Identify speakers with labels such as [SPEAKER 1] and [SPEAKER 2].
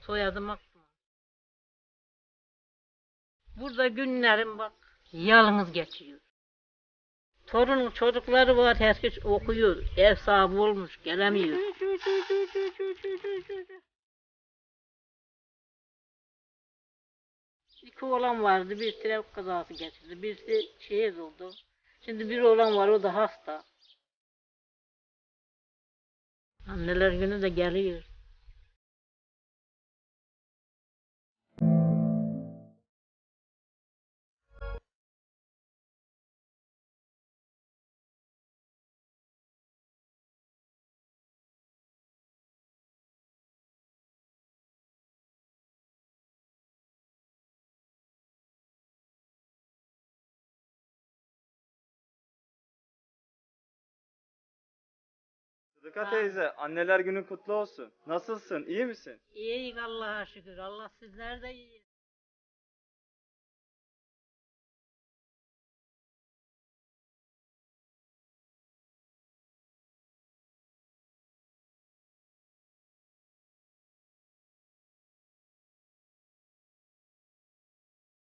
[SPEAKER 1] Soyadım Aksuman. Burada günlerim bak yalnız geçiyor. Torunun çocukları var, herkes okuyor. Ev sahibi olmuş, gelemiyor. İki oğlan vardı, bir trafik kazası geçirdi, birisi şehit oldu. Şimdi bir oğlan var, o da hasta. Anneler günü de geliyor.
[SPEAKER 2] Sıdıka
[SPEAKER 1] Ha.
[SPEAKER 2] teyze, anneler günün kutlu olsun. Nasılsın, iyi misin?
[SPEAKER 1] İyi Allah'a şükür. Allah sizler de iyi.